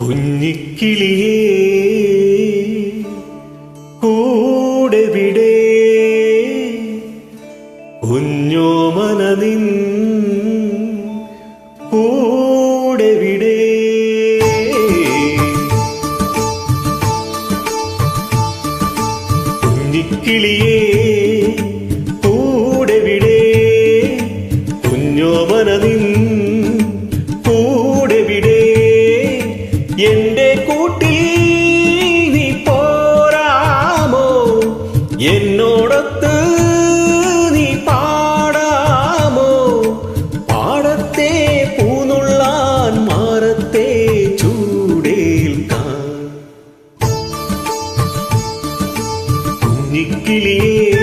കുഞ്ഞിക്കിളിയേ കൂടെ വിടേ. കുഞ്ഞോ നിൻ കൂടെ വിടേ. കുഞ്ഞിക്കിളിയേ கூட்டில் நீ போராமோ என்னோடத்து நீ பாடாமோ? பாடத்தே பூனுள்ளான் மாறத்தே சூடேல் தான் குஞ்சிக்கிளியே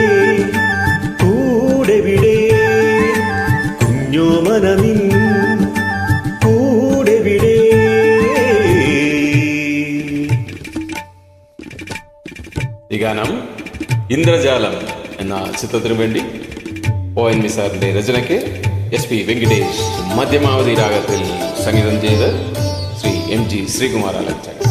ഈ ഗാനം ഇന്ദ്രജാലം എന്ന ചിത്രത്തിനു വേണ്ടി ഒ എൻ വി സാറിന്റെ രചനയ്ക്ക് എസ് പി വെങ്കിടേഷ് മധ്യമാവധി രാഗത്തിൽ സംഗീതം ചെയ്ത് ശ്രീ എം ജി ശ്രീകുമാർ ആലപിച്ച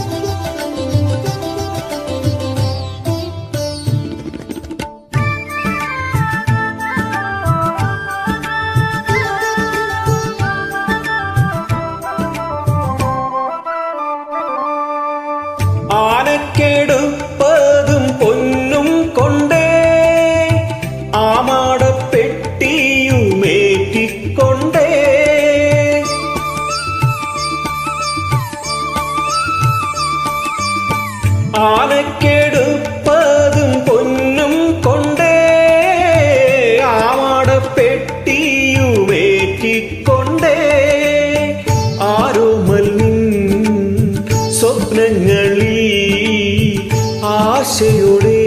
സ്വപ്നങ്ങളിൽ ആശയുടെ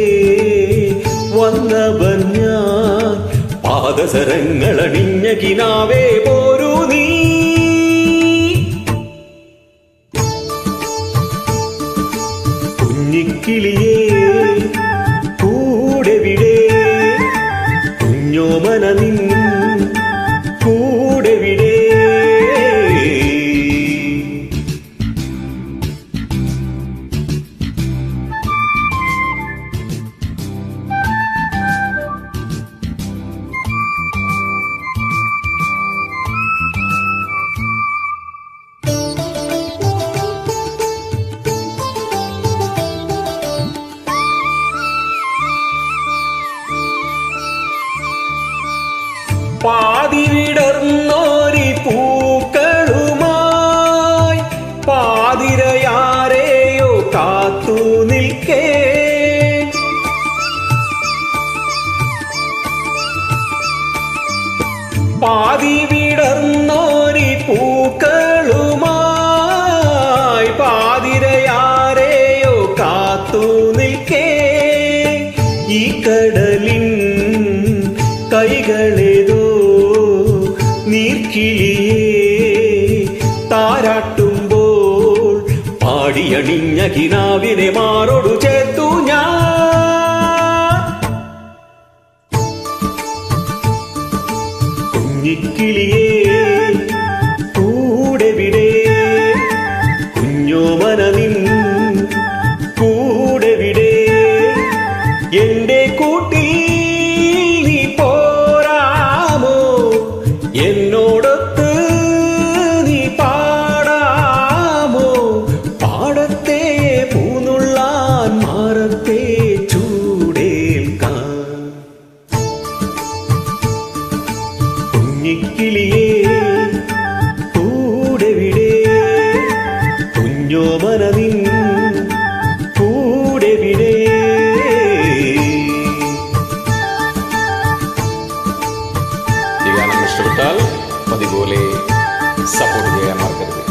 വന്നവൻ ഞാൻ. പാദസരങ്ങളണിഞ്ഞ കിനാവേ പോരൂ നീ. കുഞ്ഞിക്കിളിയേ കൂടെ വിടേ കുഞ്ഞോമന നിൻ പാതി വിടർന്നോരി പൂക്കളുമായി. പാതിരയാരെയോ കാത്തു നിൽക്കേ. പാതി വിടർന്നോരി പൂക്കളുമായി. പാതിരയാരെയോ കാത്തു നിൽക്കേ. ഈ കടലിൻ കൈകളേതോ പാടിയണിഞ്ഞ കിനാവിനെ മാറോടു ചേർത്തു ഞാൻ. കുഞ്ഞിക്കിളിയേ श्रोताल पदि बोले सपोर्ट गया।